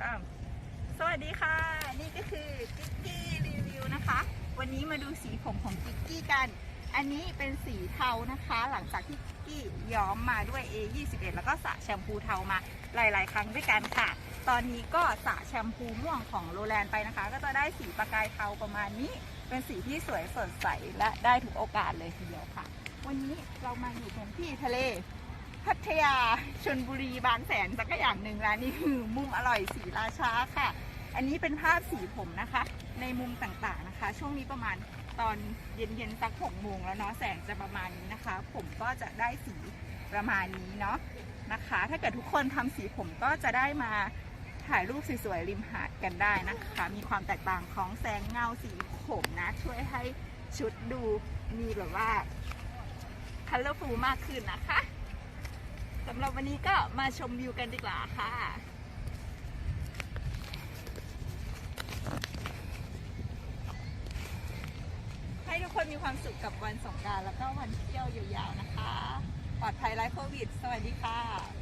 สามสวัสดีค่ะ นี่ก็คือกิ๊กกี้รีวิวนะคะ วันนี้มาดูสีผมของกิ๊กกี้กัน อันนี้เป็นสีเทานะคะ หลังจากที่กิ๊กกี้ย้อมมาด้วย A21 แล้วก็สระแชมพูเทามาหลาย ๆ ครั้งด้วยกันค่ะ ตอนนี้ก็สระแชมพูม่วงของโรแลนไปนะคะ ก็จะได้สีประกายเทาประมาณนี้ เป็นสีที่สวยสดใสและได้ทุกโอกาสเลยทีเดียวค่ะ วันนี้เรามาอยู่กันที่ทะเล พัทยาชนบุรีบางแสนสักอย่างหนึ่งร้านนี้คือมุมอร่อยสีราชาค่ะ อันนี้เป็นภาพสีผมนะคะ ในมุมต่างๆนะคะ ช่วงนี้ประมาณตอนเย็นๆสักหกโมงแล้วเนาะแสงจะประมาณนี้นะคะ ผมก็จะได้สีประมาณนี้เนาะนะคะ ถ้าเกิดทุกคนทำสีผมก็จะได้มาถ่ายรูปสวยๆริมหาดกันได้นะคะ มีความแตกต่างของแสงเงาสีผมนะ ช่วยให้ชุดดูมีแบบว่า colorful มากขึ้นนะคะำหรับวันนี้ก็มาชมวิวกันดีกว่าค่ะ ให้ทุกคนมีความสุขกับวันสงกรารแล้วก็วันเที่ยวยาวๆนะคะ ปลอดภัยไร้โควิด สวัสดีค่ะ